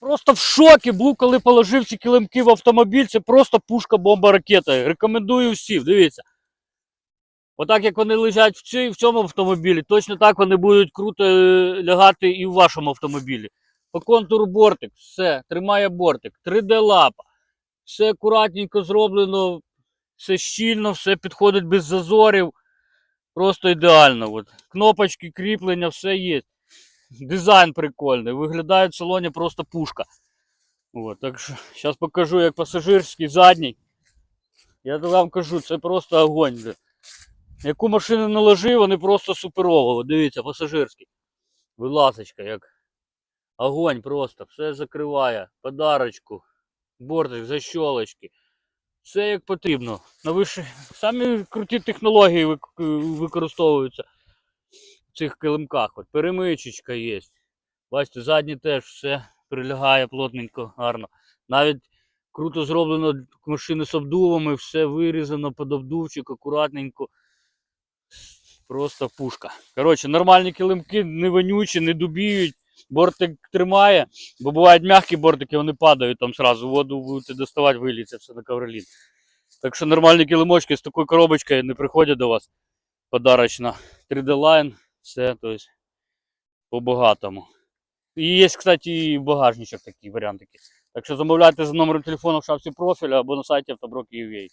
просто в шокі був, коли положив ці килимки в автомобіль. Це просто пушка бомба ракета. Рекомендую всім, дивіться. Отак як вони лежать в, цій, в цьому автомобілі, точно так вони будуть круто е, лягати і в вашому автомобілі. По контуру бортик, все, тримає бортик, 3D лапа, все акуратненько зроблено, все щільно, все підходить без зазорів. Просто ідеально. От. Кнопочки, кріплення, все є. Дизайн прикольний. Виглядає в салоні просто пушка. От, так що зараз покажу, як пасажирський задній. Я вам кажу, це просто огонь. Яку машину не ложи, вони просто суперово. Дивіться, пасажирський. Вилазочка, як огонь просто. Все закриває. Подарочку, бортик, защолочки. Все як потрібно. На вищі... Самі круті технології використовуються цих килимках. От перемичечка є. Бачите, задній теж все прилягає плотненько, гарно. Навіть круто зроблено машини з обдувами, все вирізано під обдувчик, акуратненько. Просто пушка. Коротше, нормальні килимки, не вонючі, не дубіють. Бортик тримає, бо бувають м'які бортики, вони падають там сразу, воду будете доставати, виліться все на ковролін. Так що нормальні килимочки з такою коробочкою не приходять до вас. Подарочна. 3D Line, все, то есть по-багатому. І є, кстати, і багажничок такий варіант такий. Так що замовляйте за номером телефону в шапці профіля або на сайті автоброк.ua.